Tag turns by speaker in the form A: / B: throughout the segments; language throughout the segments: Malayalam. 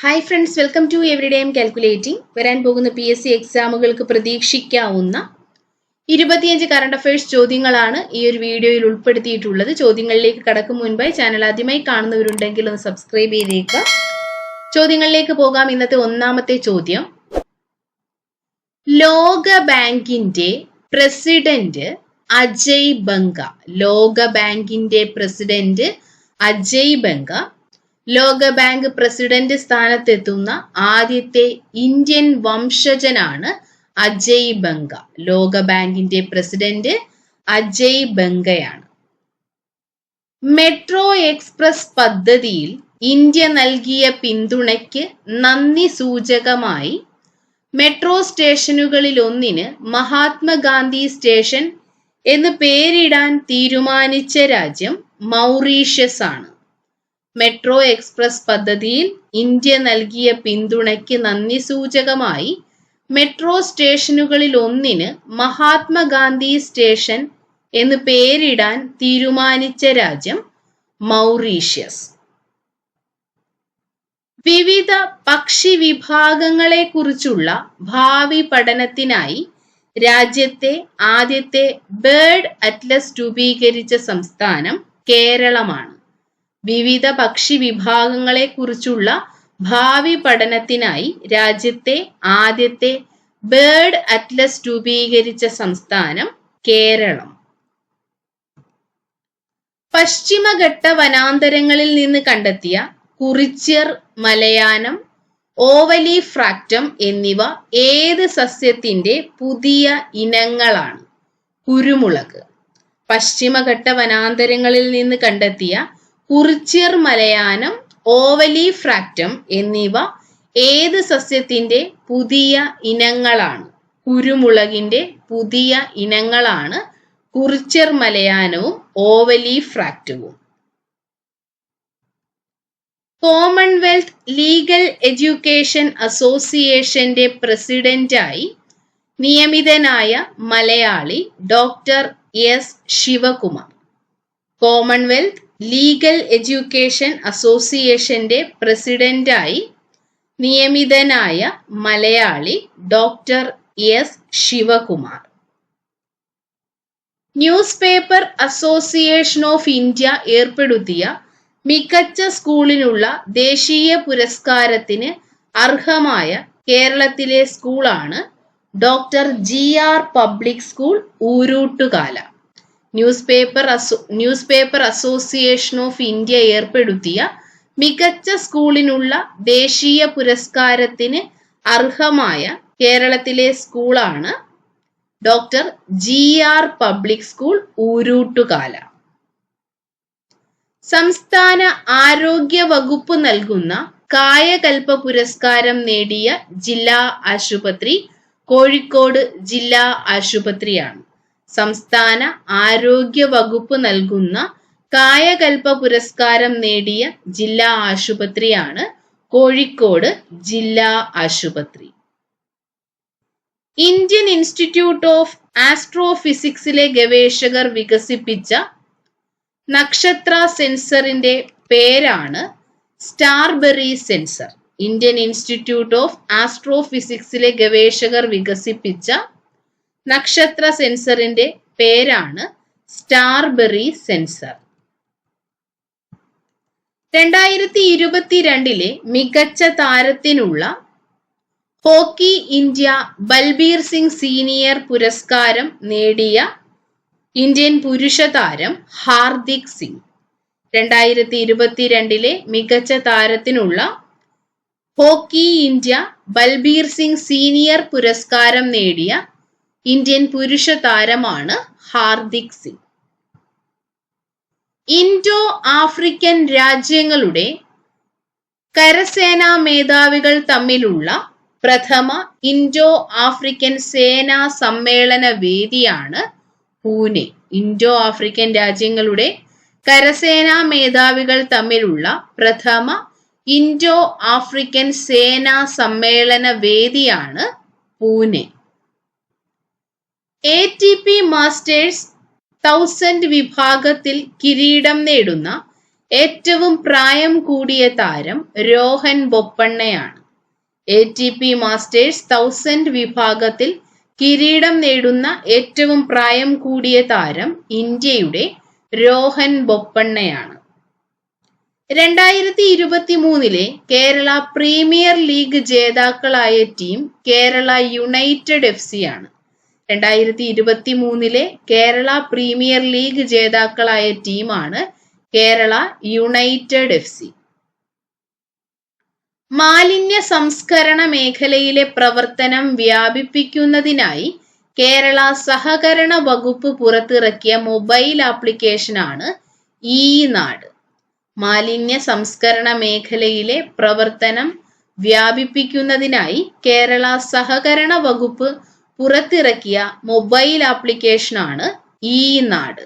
A: Hi friends welcome to every day calculating വരാൻ പോകുന്ന പി എസ് സി എക്സാമുകൾക്ക് പ്രതീക്ഷിക്കാവുന്ന ഇരുപത്തിയഞ്ച് കറണ്ട് അഫയേഴ്സ് ചോദ്യങ്ങളാണ് ഈ ഒരു വീഡിയോയിൽ ഉൾപ്പെടുത്തിയിട്ടുള്ളത്. ചോദ്യങ്ങളിലേക്ക് കടക്കും മുൻപായി ചാനൽ ആദ്യമായി കാണുന്നവരുണ്ടെങ്കിൽ ഒന്ന് സബ്സ്ക്രൈബ് ചെയ്തേക്കുക. ചോദ്യങ്ങളിലേക്ക് പോകാം. ഇന്നത്തെ ഒന്നാമത്തെ ചോദ്യം. ലോക ബാങ്കിന്റെ പ്രസിഡന്റ് അജയ് ബംഗ. ലോക ബാങ്കിന്റെ പ്രസിഡന്റ് അജയ് ബംഗ. ലോകബാങ്ക് പ്രസിഡന്റ് സ്ഥാനത്തെത്തുന്ന ആദ്യത്തെ ഇന്ത്യൻ വംശജനാണ് അജയ് ബംഗ. ലോകബാങ്കിന്റെ പ്രസിഡന്റ് അജയ് ബംഗയാണ്. മെട്രോ എക്സ്പ്രസ് പദ്ധതിയിൽ ഇന്ത്യ നൽകിയ പിന്തുണയ്ക്ക് നന്ദി സൂചകമായി മെട്രോ സ്റ്റേഷനുകളിൽ ഒന്നിന് മഹാത്മാഗാന്ധി സ്റ്റേഷൻ എന്ന് പേരിടാൻ തീരുമാനിച്ച രാജ്യം മൗറീഷ്യസ് ആണ്. മെട്രോ എക്സ്പ്രസ് പദ്ധതിയിൽ ഇന്ത്യ നൽകിയ പിന്തുണയ്ക്ക് നന്ദി സൂചകമായി മെട്രോ സ്റ്റേഷനുകളിൽ ഒന്നിന് മഹാത്മാഗാന്ധി സ്റ്റേഷൻ എന്ന് പേരിടാൻ തീരുമാനിച്ച രാജ്യം മൗറീഷ്യസ്. വിവിധ പക്ഷി വിഭാഗങ്ങളെ കുറിച്ചുള്ള ഭാവി പഠനത്തിനായി രാജ്യത്തെ ആദ്യത്തെ ബേർഡ് അറ്റ്ലസ് രൂപീകരിച്ച സംസ്ഥാനം കേരളമാണ്. വിവിധ പക്ഷി വിഭാഗങ്ങളെക്കുറിച്ചുള്ള ഭാവി പഠനത്തിനായി രാജ്യത്തെ ആദ്യത്തെ ബേർഡ് അറ്റ്ലസ് രൂപീകരിച്ച സംസ്ഥാനം കേരളം. പശ്ചിമഘട്ട വനാന്തരങ്ങളിൽ നിന്ന് കണ്ടെത്തിയ കുറിച്യർ മലയാനം ഓവലി ഫ്രാക്റ്റം എന്നിവ ഏത് സസ്യത്തിന്റെ പുതിയ ഇനങ്ങളാണ്? കുരുമുളക്. പശ്ചിമഘട്ട വനാന്തരങ്ങളിൽ നിന്ന് കണ്ടെത്തിയ കുറിച്യർ മലയാനം ഓവലി ഫ്രാക്റ്റം എന്നിവ ഏത് സസ്യത്തിന്റെ പുതിയ ഇനങ്ങളാണ്? കുരുമുളകിന്റെ പുതിയ ഇനങ്ങളാണ് കുറിച്യർ മലയാനവും ഓവലി ഫ്രാക്റ്റവും. കോമൺവെൽത്ത് ലീഗൽ എഡ്യൂക്കേഷൻ അസോസിയേഷന്റെ പ്രസിഡന്റായി നിയമിതനായ Malayali doctor S Sivakumar. Commonwealth legal education അസോസിയേഷന്റെ പ്രസിഡന്റായി നിയമിതനായ Malayali doctor S Sivakumar. Newspaper association of India ഏർപ്പെടുത്തിയ മികച്ച സ്കൂളിനുള്ള ദേശീയ പുരസ്കാരത്തിന് അർഹമായ കേരളത്തിലെ സ്കൂളാണ് doctor G R public school Oorootukala. Newspaper അസോ newspaper association of India ഏർപ്പെടുത്തിയ മികച്ച സ്കൂളിനുള്ള ദേശീയ പുരസ്കാരത്തിന് അർഹമായ കേരളത്തിലെ സ്കൂളാണ് doctor G R public school Oorootukala. സംസ്ഥാന ആരോഗ്യ വകുപ്പ് നൽകുന്ന കായകൽപ്പ പുരസ്കാരം നേടിയ ജില്ലാ ആശുപത്രി കോഴിക്കോട് ജില്ലാ ആശുപത്രിയാണ്. സംസ്ഥാന ആരോഗ്യ വകുപ്പ് നൽകുന്ന കായകൽപ്പ പുരസ്കാരം നേടിയ ജില്ലാ ആശുപത്രിയാണ് കോഴിക്കോട് ജില്ലാ ആശുപത്രി. ഇന്ത്യൻ ഇൻസ്റ്റിറ്റ്യൂട്ട് ഓഫ് ആസ്ട്രോഫിസിക്സിലെ ഗവേഷകർ വികസിപ്പിച്ച നക്ഷത്ര സെൻസറിന്റെ പേരാണ് starberry sensor. Indian institute of ആസ്ട്രോഫിസിക്സിലെ ഗവേഷകർ വികസിപ്പിച്ച നക്ഷത്ര സെൻസറിന്റെ പേരാണ് സ്റ്റാർബെറി സെൻസർ. രണ്ടായിരത്തി ഇരുപത്തിരണ്ടിലെ മികച്ച താരത്തിനുള്ള hockey India Balbir Singh senior പുരസ്കാരം നേടിയ ഇന്ത്യൻ പുരുഷ താരം ഹാർദിക് സിംഗ്. രണ്ടായിരത്തി ഇരുപത്തിരണ്ടിലെ മികച്ച താരത്തിനുള്ള hockey India Balbir Singh senior പുരസ്കാരം നേടിയ ഇന്ത്യൻ പുരുഷ താരമാണ് ഹാർദിക് സിംഗ്. ഇൻഡോ ആഫ്രിക്കൻ രാജ്യങ്ങളുടെ കരസേനാ മേധാവികൾ തമ്മിലുള്ള പ്രഥമ ഇൻഡോ ആഫ്രിക്കൻ സേനാ സമ്മേളന വേദിയാണ് പൂനെ. ഇൻഡോ ആഫ്രിക്കൻ രാജ്യങ്ങളുടെ കരസേനാ മേധാവികൾ തമ്മിലുള്ള പ്രഥമ ഇൻഡോ ആഫ്രിക്കൻ സേനാ സമ്മേളന വേദിയാണ് Pune. A T P masters thousand വിഭാഗത്തിൽ കിരീടം നേടുന്ന ഏറ്റവും പ്രായം കൂടിയ താരം Rohan ബൊപ്പണ്ണയാണ്. A T P masters thousand വിഭാഗത്തിൽ കിരീടം നേടുന്ന ഏറ്റവും പ്രായം കൂടിയ താരം ഇന്ത്യയുടെ രോഹൻ ബൊപ്പണ്ണയാണ്. രണ്ടായിരത്തി ഇരുപത്തി മൂന്നിലെ കേരള പ്രീമിയർ ലീഗ് ജേതാക്കളായ team Kerala united F C ആണ്. രണ്ടായിരത്തി ഇരുപത്തി മൂന്നിലെ കേരള പ്രീമിയർ ലീഗ് ജേതാക്കളായ ടീമാണ് കേരള യുണൈറ്റഡ് എഫ് സി. മാലിന്യ സംസ്കരണ മേഖലയിലെ പ്രവർത്തനം വ്യാപിപ്പിക്കുന്നതിനായി കേരള സഹകരണ വകുപ്പ് പുറത്തിറക്കിയ മൊബൈൽ ആപ്ലിക്കേഷനാണ് ഈ നാട്. മാലിന്യ സംസ്കരണ മേഖലയിലെ പ്രവർത്തനം വ്യാപിപ്പിക്കുന്നതിനായി കേരള സഹകരണ വകുപ്പ് പുറത്തിറക്കിയ മൊബൈൽ ആപ്ലിക്കേഷനാണ് ഈ നാട്.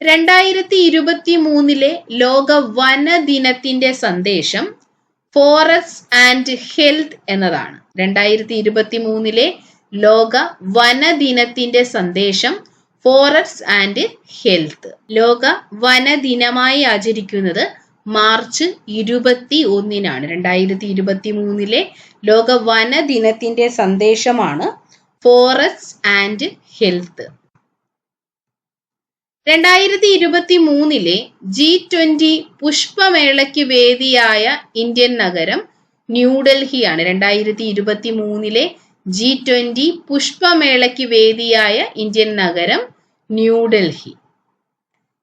A: രണ്ടായിരത്തി ഇരുപത്തി മൂന്നിലെ ലോക വന ദിനത്തിന്റെ സന്ദേശം ഫോറസ്റ്റ് ആൻഡ് ഹെൽത്ത് എന്നതാണ്. രണ്ടായിരത്തി ഇരുപത്തി മൂന്നിലെ ലോക വന ദിനത്തിന്റെ സന്ദേശം ഫോറസ്റ്റ് ആൻഡ് ഹെൽത്ത് ലോക വന ദിനമായി ആചരിക്കുന്നത് മാർച്ച് ഇരുപത്തി ഒന്നിനാണ് രണ്ടായിരത്തി ഇരുപത്തി മൂന്നിലെ ലോക വന ദിനത്തിന്റെ സന്ദേശമാണ് ഫോറസ്റ്റ് ആൻഡ് ഹെൽത്ത്. രണ്ടായിരത്തി ഇരുപത്തി മൂന്നിലെ ജി ട്വന്റി പുഷ്പമേളയ്ക്ക് വേദിയായ ഇന്ത്യൻ നഗരം ന്യൂഡൽഹിയാണ്. രണ്ടായിരത്തി ഇരുപത്തി മൂന്നിലെ ജി ട്വന്റി പുഷ്പമേളയ്ക്ക് വേദിയായ ഇന്ത്യൻ നഗരം ന്യൂഡൽഹി.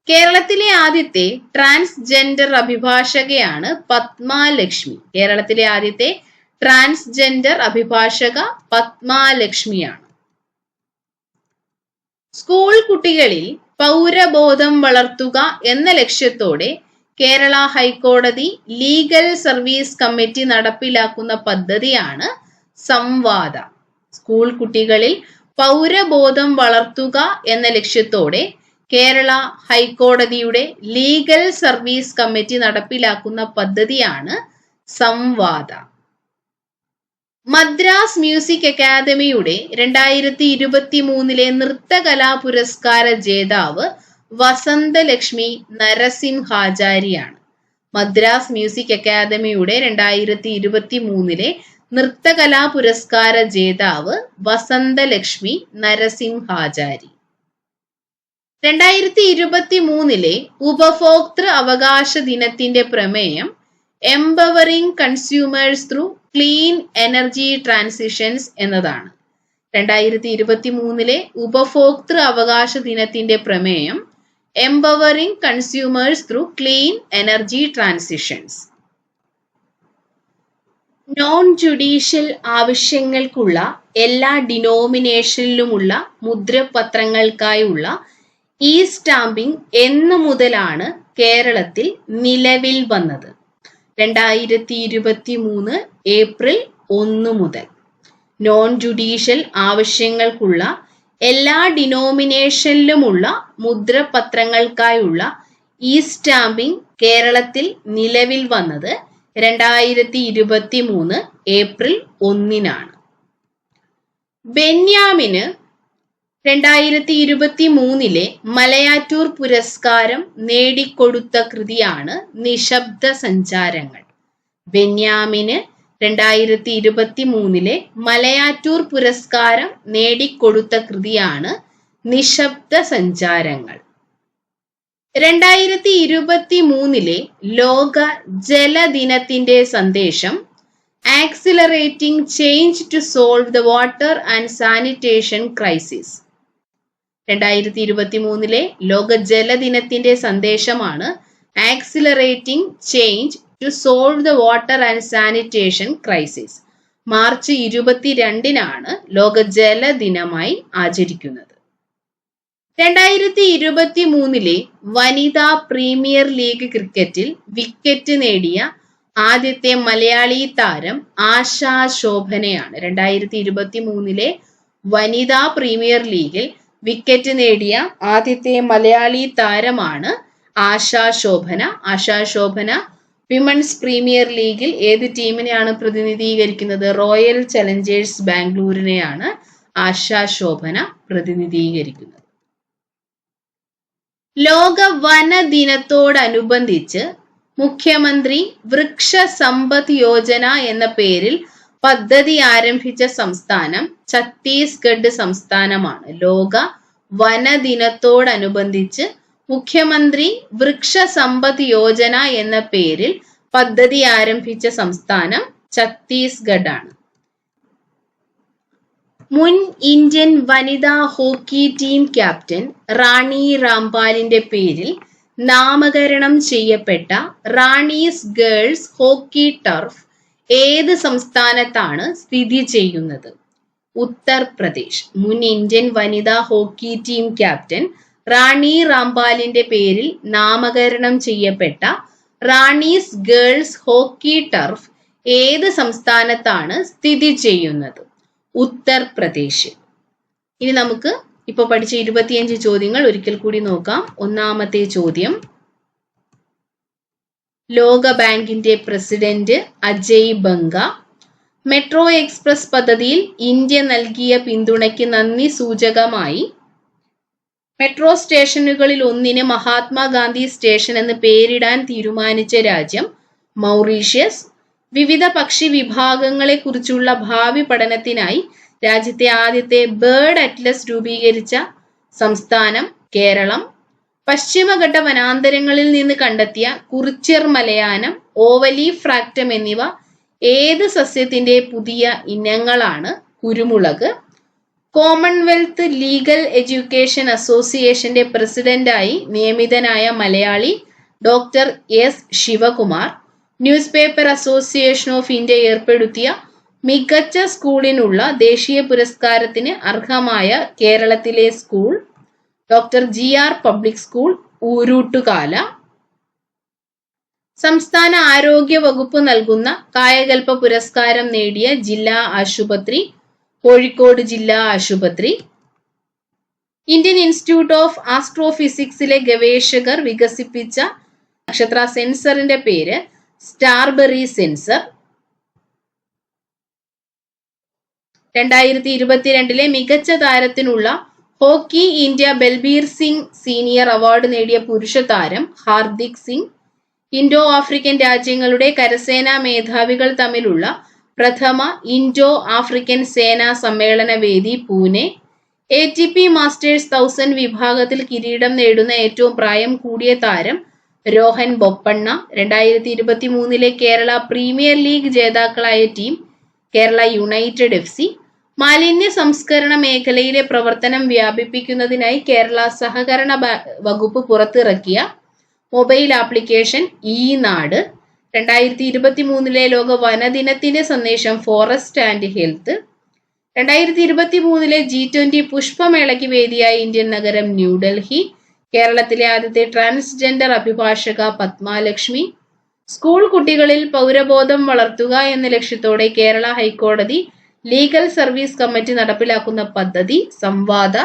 A: കേരളത്തിലെ ആദ്യത്തെ ട്രാൻസ്ജെൻഡർ അഭിഭാഷകയാണ് പത്മാലക്ഷ്മി. കേരളത്തിലെ ആദ്യത്തെ ട്രാൻസ്ജെൻഡർ അഭിഭാഷക പത്മാലക്ഷ്മിയാണ്. സ്കൂൾ കുട്ടികളിൽ പൗരബോധം വളർത്തുക എന്ന ലക്ഷ്യത്തോടെ കേരള ഹൈക്കോടതി ലീഗൽ സർവീസ് കമ്മിറ്റി നടപ്പിലാക്കുന്ന പദ്ധതിയാണ് സംവാദ. സ്കൂൾ കുട്ടികളിൽ പൗരബോധം വളർത്തുക എന്ന ലക്ഷ്യത്തോടെ കേരള ഹൈക്കോടതിയുടെ ലീഗൽ സർവീസ് കമ്മിറ്റി നടപ്പിലാക്കുന്ന പദ്ധതിയാണ് സംവാദ. മദ്രാസ് മ്യൂസിക് അക്കാദമിയുടെ രണ്ടായിരത്തി ഇരുപത്തി മൂന്നിലെ നൃത്തകലാ പുരസ്കാര ജേതാവ് വസന്തലക്ഷ്മി നരസിംഹാചാരിയാണ്. മദ്രാസ് മ്യൂസിക് അക്കാദമിയുടെ രണ്ടായിരത്തി ഇരുപത്തി മൂന്നിലെ നൃത്തകലാ പുരസ്കാര ജേതാവ് വസന്തലക്ഷ്മി നരസിംഹാചാരി. രണ്ടായിരത്തി ഇരുപത്തി മൂന്നിലെ ഉപഭോക്തൃ അവകാശ ദിനത്തിന്റെ പ്രമേയം empowering consumers through clean energy transitions എന്നതാണ്. രണ്ടായിരത്തി ഇരുപത്തി മൂന്നിലെ ഉപഭോക്തൃ അവകാശ ദിനത്തിന്റെ പ്രമേയം empowering consumers through clean energy transitions. Non judicial ആവശ്യങ്ങൾക്കുള്ള എല്ലാ ഡിനോമിനേഷനിലുമുള്ള മുദ്രപത്രങ്ങൾക്കായുള്ള ഇ സ്റ്റാമ്പിംഗ് എന്ന് മുതലാണ് കേരളത്തിൽ നിലവിൽ വന്നത്. രണ്ടായിരത്തി ഇരുപത്തി മൂന്ന് ഏപ്രിൽ ഒന്ന് മുതൽ. നോൺ ജുഡീഷ്യൽ ആവശ്യങ്ങൾക്കുള്ള എല്ലാ ഡിനോമിനേഷനിലുമുള്ള മുദ്രപത്രങ്ങൾക്കായുള്ള ഈ സ്റ്റാമ്പിംഗ് കേരളത്തിൽ നിലവിൽ വന്നത് രണ്ടായിരത്തി ഇരുപത്തി മൂന്ന് ഏപ്രിൽ ഒന്നിനാണ്. ബെന്യാമിന് രണ്ടായിരത്തി ഇരുപത്തി മൂന്നിലെ മലയാറ്റൂർ പുരസ്കാരം നേടിക്കൊടുത്ത കൃതിയാണ് നിശബ്ദ സഞ്ചാരങ്ങൾ ബെന്യാമിന് രണ്ടായിരത്തി ഇരുപത്തി മൂന്നിലെ മലയാറ്റൂർ പുരസ്കാരം നേടിക്കൊടുത്ത കൃതിയാണ് നിശബ്ദ സഞ്ചാരങ്ങൾ രണ്ടായിരത്തി ഇരുപത്തി മൂന്നിലെ ലോക ജലദിനത്തിന്റെ സന്ദേശം accelerating change to solve the water and sanitation crisis രണ്ടായിരത്തി ഇരുപത്തി മൂന്നിലെ ലോക ജലദിനത്തിന്റെ സന്ദേശമാണ് accelerating change to solve the water and sanitation crisis March ഇരുപത്തിരണ്ടിനാണ് ലോക ജലദിനമായി ആചരിക്കുന്നത്. രണ്ടായിരത്തി ഇരുപത്തി മൂന്നിലെ വനിതാ പ്രീമിയർ ലീഗ് ക്രിക്കറ്റിൽ വിക്കറ്റ് നേടിയ ആദ്യത്തെ മലയാളി താരം ആശാ ശോഭനയാണ് രണ്ടായിരത്തി ഇരുപത്തി മൂന്നിലെ വനിതാ പ്രീമിയർ ലീഗിൽ വിക്കറ്റ് നേടിയ ആദ്യത്തെ മലയാളി താരമാണ് ആശാ ശോഭന. ആശാ ശോഭന വിമൻസ് പ്രീമിയർ ലീഗിൽ ഏത് ടീമിനെയാണ് പ്രതിനിധീകരിക്കുന്നത്? റോയൽ ചലഞ്ചേഴ്സ് ബാംഗ്ലൂരിനെയാണ് ആശാ ശോഭന പ്രതിനിധീകരിക്കുന്നത്. ലോക വന ദിനത്തോടനുബന്ധിച്ച് മുഖ്യമന്ത്രി വൃക്ഷ സമ്പദ് യോജന എന്ന പേരിൽ പദ്ധതി ആരംഭിച്ച സംസ്ഥാനം ഛത്തീസ്ഗഡ് സംസ്ഥാനമാണ്. ലോക വനദിനത്തോടനുബന്ധിച്ച് മുഖ്യമന്ത്രി വൃക്ഷ സമ്പദ് യോജന എന്ന പേരിൽ പദ്ധതി ആരംഭിച്ച സംസ്ഥാനം ഛത്തീസ്ഗഡ് ആണ് മുൻ ഇന്ത്യൻ വനിതാ ഹോക്കി ടീം ക്യാപ്റ്റൻ റാണി രാംപാലിന്റെ പേരിൽ നാമകരണം ചെയ്യപ്പെട്ട റാണീസ് ഗേൾസ് ഹോക്കി ടർഫ് ഏത് സംസ്ഥാനത്താണ് സ്ഥിതി ചെയ്യുന്നത്? ഉത്തർപ്രദേശ്. മുൻ ഇന്ത്യൻ വനിതാ ഹോക്കി ടീം ക്യാപ്റ്റൻ റാണി റാംപാലിന്റെ പേരിൽ നാമകരണം ചെയ്യപ്പെട്ട റാണീസ് ഗേൾസ് ഹോക്കി ടർഫ് ഏത് സംസ്ഥാനത്താണ് സ്ഥിതി ചെയ്യുന്നത്? ഉത്തർപ്രദേശ്. ഇനി നമുക്ക് ഇപ്പൊ പഠിച്ച ഇരുപത്തിയഞ്ച് ചോദ്യങ്ങൾ ഒരിക്കൽ കൂടി നോക്കാം. ഒന്നാമത്തെ ചോദ്യം ലോക ബാങ്കിന്റെ president Ajay Banga. Metro express പദ്ധതിയിൽ ഇന്ത്യ നൽകിയ പിന്തുണയ്ക്ക് നന്ദി സൂചകമായി. മെട്രോ സ്റ്റേഷനുകളിൽ ഒന്നിന് മഹാത്മാഗാന്ധി സ്റ്റേഷൻ എന്ന് പേരിടാൻ തീരുമാനിച്ച രാജ്യം മൗറീഷ്യസ്. വിവിധ പക്ഷി വിഭാഗങ്ങളെ കുറിച്ചുള്ള ഭാവി പഠനത്തിനായി രാജ്യത്തെ ആദ്യത്തെ ബേർഡ് അറ്റ്ലസ് രൂപീകരിച്ച സംസ്ഥാനം കേരളം. പശ്ചിമഘട്ട വനാന്തരങ്ങളിൽ നിന്ന് കണ്ടെത്തിയ കുറിച്യർ മലയാനം ഓവലി ഫ്രാക്റ്റം എന്നിവ ഏത് സസ്യത്തിന്റെ പുതിയ ഇനങ്ങളാണ്? കുരുമുളക്. കോമൺവെൽത്ത് ലീഗൽ എഡ്യൂക്കേഷൻ അസോസിയേഷന്റെ പ്രസിഡന്റായി നിയമിതനായ Malayali doctor S Sivakumar. Newspaper association of India ഏർപ്പെടുത്തിയ മികച്ച സ്കൂളിനുള്ള ദേശീയ പുരസ്കാരത്തിന് അർഹമായ കേരളത്തിലെ school doctor G R public school Oorootukala. സംസ്ഥാന ആരോഗ്യ വകുപ്പ് നൽകുന്ന കായകൽപ്പ പുരസ്കാരം നേടിയ ജില്ലാ ആശുപത്രി കോഴിക്കോട് ജില്ലാ ആശുപത്രി. ഇന്ത്യൻ ഇൻസ്റ്റിറ്റ്യൂട്ട് ഓഫ് ആസ്ട്രോഫിസിക്സിലെ ഗവേഷകർ വികസിപ്പിച്ച നക്ഷത്ര സെൻസറിന്റെ പേര് സ്റ്റാർബെറി സെൻസർ. രണ്ടായിരത്തി ഇരുപത്തിരണ്ടിലെ മികച്ച താരത്തിനുള്ള hockey India Balbir Singh senior award നേടിയ പുരുഷ താരം ഹാർദിക് സിംഗ് ഇൻഡോ ആഫ്രിക്കൻ രാജ്യങ്ങളുടെ കരസേനാ മേധാവികൾ തമ്മിലുള്ള പ്രഥമ ഇൻഡോ ആഫ്രിക്കൻ സേനാ സമ്മേളന വേദി Pune A T P masters thousand വിഭാഗത്തിൽ കിരീടം നേടുന്ന ഏറ്റവും പ്രായം കൂടിയ താരം രോഹൻ ബൊപ്പണ്ണ രണ്ടായിരത്തി ഇരുപത്തി മൂന്നിലെ കേരള പ്രീമിയർ ലീഗ് ജേതാക്കളായ team Kerala united F C മാലിന്യ സംസ്കരണ മേഖലയിലെ പ്രവർത്തനം വ്യാപിപ്പിക്കുന്നതിനായി കേരള സഹകരണ വകുപ്പ് പുറത്തിറക്കിയ മൊബൈൽ ആപ്ലിക്കേഷൻ ഈ നാട് രണ്ടായിരത്തി ഇരുപത്തി മൂന്നിലെ ലോക വനദിനത്തിന്റെ സന്ദേശം ഫോറസ്റ്റ് ആൻഡ് ഹെൽത്ത്. രണ്ടായിരത്തി ഇരുപത്തി മൂന്നിലെ ജി ട്വന്റി പുഷ്പമേളയ്ക്ക് വേദിയായ ഇന്ത്യൻ നഗരം ന്യൂഡൽഹി കേരളത്തിലെ ആദ്യത്തെ ട്രാൻസ്ജെൻഡർ അഭിഭാഷക പത്മാലക്ഷ്മി. സ്കൂൾ കുട്ടികളിൽ പൗരബോധം വളർത്തുക എന്ന ലക്ഷ്യത്തോടെ കേരള ഹൈക്കോടതി ലീഗൽ സർവീസ് കമ്മിറ്റി നടപ്പിലാക്കുന്ന പദ്ധതി സംവാദ.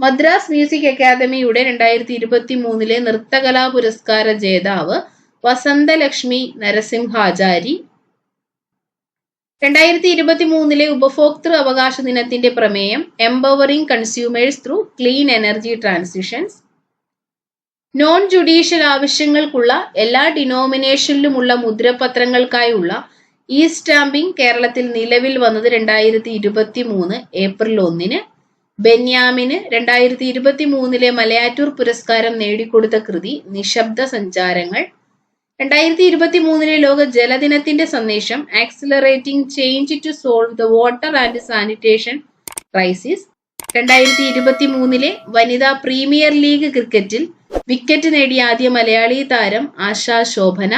A: മദ്രാസ് മ്യൂസിക് അക്കാദമിയുടെ രണ്ടായിരത്തി ഇരുപത്തി മൂന്നിലെ നൃത്തകലാ പുരസ്കാര ജേതാവ് വസന്തലക്ഷ്മി നരസിംഹാചാരി. രണ്ടായിരത്തി ഇരുപത്തി മൂന്നിലെ ഉപഭോക്തൃ അവകാശ ദിനത്തിന്റെ പ്രമേയം empowering consumers through clean energy transitions. Non judicial ആവശ്യങ്ങൾക്കുള്ള എല്ലാ ഡിനോമിനേഷനിലുമുള്ള മുദ്രപത്രങ്ങൾക്കായുള്ള ഇ സ്റ്റാമ്പിംഗ് കേരളത്തിൽ നിലവിൽ വന്നത് രണ്ടായിരത്തി ഇരുപത്തി മൂന്ന് ഏപ്രിൽ ഒന്നിന്. ബെന്യാമിന് രണ്ടായിരത്തി ഇരുപത്തി മൂന്നിലെ മലയാറ്റൂർ പുരസ്കാരം നേടിക്കൊടുത്ത കൃതി നിശബ്ദ സഞ്ചാരങ്ങൾ. രണ്ടായിരത്തി ഇരുപത്തി മൂന്നിലെ ലോക ജലദിനത്തിന്റെ സന്ദേശം accelerating change to solve the water and sanitation crisis രണ്ടായിരത്തി ഇരുപത്തി മൂന്നിലെ വനിതാ പ്രീമിയർ ലീഗ് ക്രിക്കറ്റിൽ വിക്കറ്റ് നേടിയ ആദ്യ മലയാളി താരം ആശാ ശോഭന.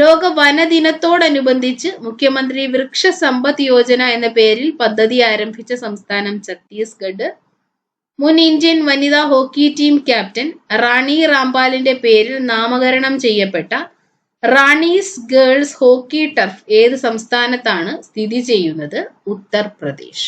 A: ലോക വനദിനത്തോടനുബന്ധിച്ച് മുഖ്യമന്ത്രി വൃക്ഷ സമ്പദ് യോജന എന്ന പേരിൽ പദ്ധതി ആരംഭിച്ച സംസ്ഥാനം ഛത്തീസ്ഗഡ്. മുൻ ഇന്ത്യൻ വനിതാ ഹോക്കി ടീം ക്യാപ്റ്റൻ റാണി റാംപാലിന്റെ പേരിൽ നാമകരണം ചെയ്യപ്പെട്ട റാണീസ് ഗേൾസ് ഹോക്കി ടർഫ് ഏത് സംസ്ഥാനത്താണ് സ്ഥിതി ചെയ്യുന്നത്? ഉത്തർപ്രദേശ്.